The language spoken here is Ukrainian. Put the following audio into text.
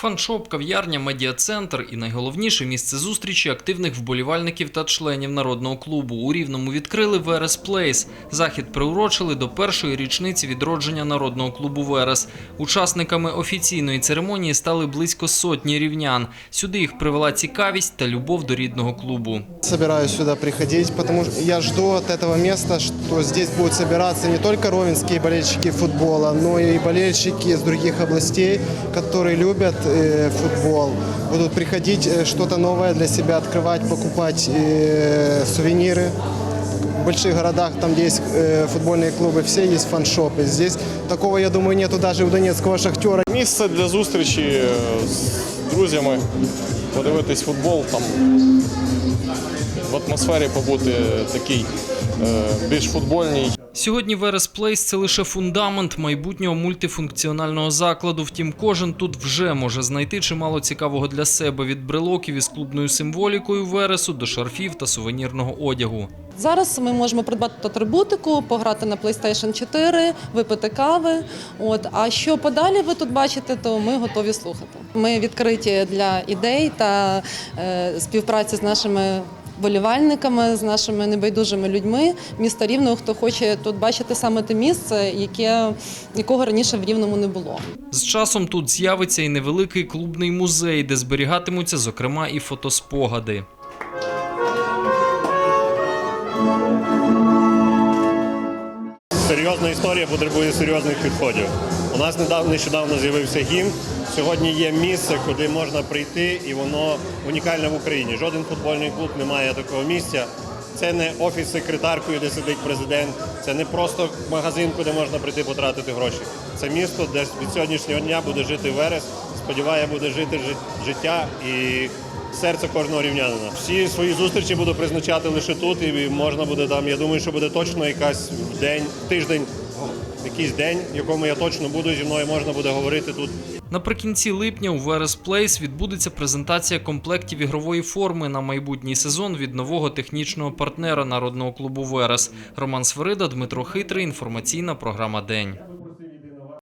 Фаншоп, кав'ярня, медіа-центр і найголовніше місце зустрічі активних вболівальників та членів народного клубу. У Рівному відкрили Верес Плейс. Захід приурочили до першої річниці відродження народного клубу Верес. Учасниками офіційної церемонії стали близько сотні рівнян. Сюди їх привела цікавість та любов до рідного клубу. Собираюсь сюда приходить, потому что я жду от этого места, что здесь будут собираться не только ровенские болельщики футбола, но и болельщики из других областей, которые любят э, футбол. Будут приходить э, что-то новое для себя открывать, покупать э, сувениры. В больших городах, там, где есть э, футбольные клубы, все есть фаншопы. Здесь такого, я думаю, нету даже у донецкого шахтера. Місце для зустрічі е, з друзями, подивитись футбол, там в атмосфері побути такій е, більш футбольній. Сьогодні Верес Плейс це лише фундамент майбутнього мультифункціонального закладу. Втім, кожен тут вже може знайти чимало цікавого для себе від брелоків із клубною символікою Вересу до шарфів та сувенірного одягу. Зараз ми можемо придбати атрибутику, пограти на PlayStation 4, випити кави. От а що подалі ви тут бачите, то ми готові слухати. Ми відкриті для ідей та е, співпраці з нашими болівальниками, з нашими небайдужими людьми міста Рівного, хто хоче тут бачити саме те місце, яке якого раніше в Рівному не було. З часом тут з'явиться і невеликий клубний музей, де зберігатимуться, зокрема, і фотоспогади. Серйозна історія потребує серйозних підходів. У нас недавно нещодавно з'явився гімн. Сьогодні є місце, куди можна прийти, і воно унікальне в Україні. Жоден футбольний клуб не має такого місця. Це не офіс секретаркою, де сидить президент. Це не просто магазин, куди можна прийти потратити гроші. Це місто, де від сьогоднішнього дня буде жити Верес. Сподіваю, буде жити життя і серце кожного рівнянина. Всі свої зустрічі буду призначати лише тут, і можна буде там. Я думаю, що буде точно якась день, тиждень, якийсь день, якому я точно буду зі мною можна буде говорити тут. Наприкінці липня у Верес Плейс відбудеться презентація комплектів ігрової форми на майбутній сезон від нового технічного партнера народного клубу Верес. Роман Свирида, Дмитро Хитрий. Інформаційна програма День.